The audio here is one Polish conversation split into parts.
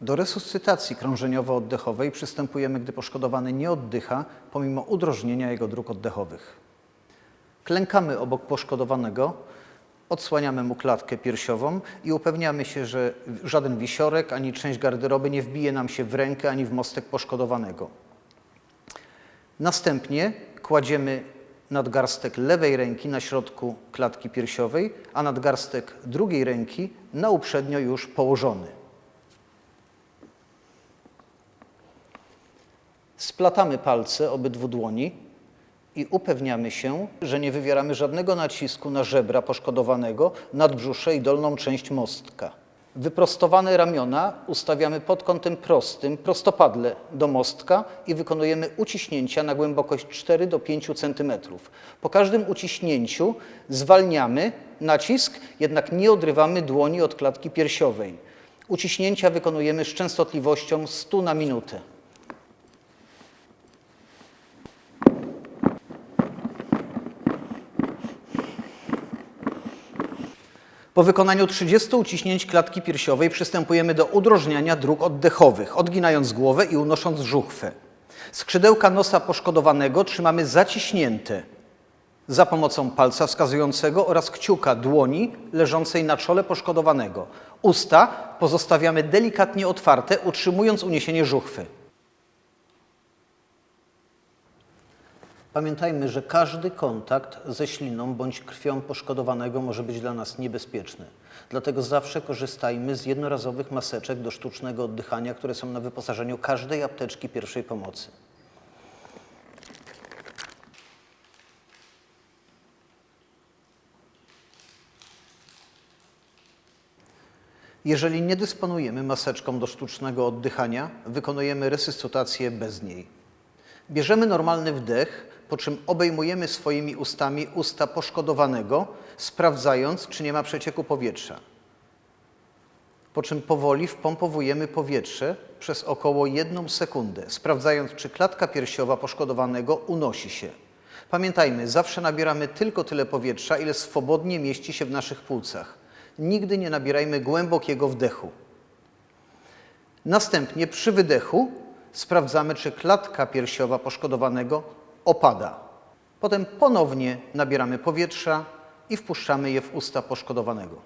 Do resuscytacji krążeniowo-oddechowej przystępujemy, gdy poszkodowany nie oddycha, pomimo udrożnienia jego dróg oddechowych. Klękamy obok poszkodowanego, odsłaniamy mu klatkę piersiową i upewniamy się, że żaden wisiorek ani część garderoby nie wbije nam się w rękę ani w mostek poszkodowanego. Następnie kładziemy nadgarstek lewej ręki na środku klatki piersiowej, a nadgarstek drugiej ręki na uprzednio już położony. Splatamy palce obydwu dłoni i upewniamy się, że nie wywieramy żadnego nacisku na żebra poszkodowanego, nadbrzusze i dolną część mostka. Wyprostowane ramiona ustawiamy pod kątem prostym, prostopadle do mostka i wykonujemy uciśnięcia na głębokość 4 do 5 cm. Po każdym uciśnięciu zwalniamy nacisk, jednak nie odrywamy dłoni od klatki piersiowej. Uciśnięcia wykonujemy z częstotliwością 100 na minutę. Po wykonaniu 30 uciśnięć klatki piersiowej przystępujemy do udrożniania dróg oddechowych, odginając głowę i unosząc żuchwę. Skrzydełka nosa poszkodowanego trzymamy zaciśnięte za pomocą palca wskazującego oraz kciuka dłoni leżącej na czole poszkodowanego. Usta pozostawiamy delikatnie otwarte, utrzymując uniesienie żuchwy. Pamiętajmy, że każdy kontakt ze śliną bądź krwią poszkodowanego może być dla nas niebezpieczny. Dlatego zawsze korzystajmy z jednorazowych maseczek do sztucznego oddychania, które są na wyposażeniu każdej apteczki pierwszej pomocy. Jeżeli nie dysponujemy maseczką do sztucznego oddychania, wykonujemy resuscytację bez niej. Bierzemy normalny wdech, po czym obejmujemy swoimi ustami usta poszkodowanego, sprawdzając, czy nie ma przecieku powietrza. Po czym powoli wpompowujemy powietrze przez około jedną sekundę, sprawdzając, czy klatka piersiowa poszkodowanego unosi się. Pamiętajmy, zawsze nabieramy tylko tyle powietrza, ile swobodnie mieści się w naszych płucach. Nigdy nie nabierajmy głębokiego wdechu. Następnie przy wydechu sprawdzamy, czy klatka piersiowa poszkodowanego opada. Potem ponownie nabieramy powietrza i wpuszczamy je w usta poszkodowanego.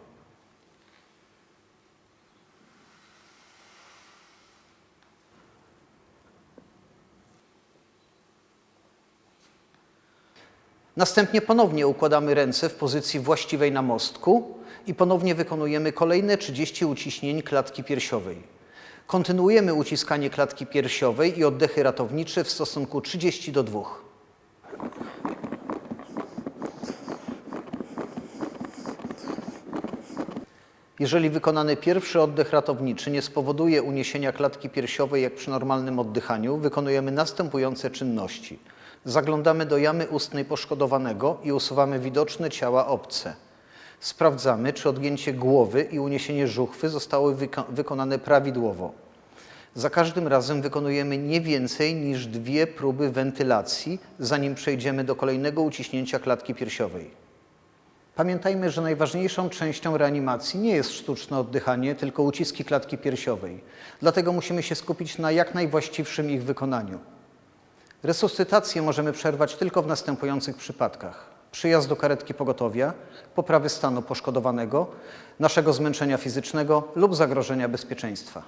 Następnie ponownie układamy ręce w pozycji właściwej na mostku i ponownie wykonujemy kolejne 30 uciśnień klatki piersiowej. Kontynuujemy uciskanie klatki piersiowej i oddechy ratownicze w stosunku 30 do 2. Jeżeli wykonany pierwszy oddech ratowniczy nie spowoduje uniesienia klatki piersiowej jak przy normalnym oddychaniu, wykonujemy następujące czynności. Zaglądamy do jamy ustnej poszkodowanego i usuwamy widoczne ciała obce. Sprawdzamy, czy odgięcie głowy i uniesienie żuchwy zostały wyko wykonane prawidłowo. Za każdym razem wykonujemy nie więcej niż dwie próby wentylacji, zanim przejdziemy do kolejnego uciśnięcia klatki piersiowej. Pamiętajmy, że najważniejszą częścią reanimacji nie jest sztuczne oddychanie, tylko uciski klatki piersiowej. Dlatego musimy się skupić na jak najwłaściwszym ich wykonaniu. Resuscytację możemy przerwać tylko w następujących przypadkach: przyjazd do karetki pogotowia, poprawy stanu poszkodowanego, naszego zmęczenia fizycznego lub zagrożenia bezpieczeństwa.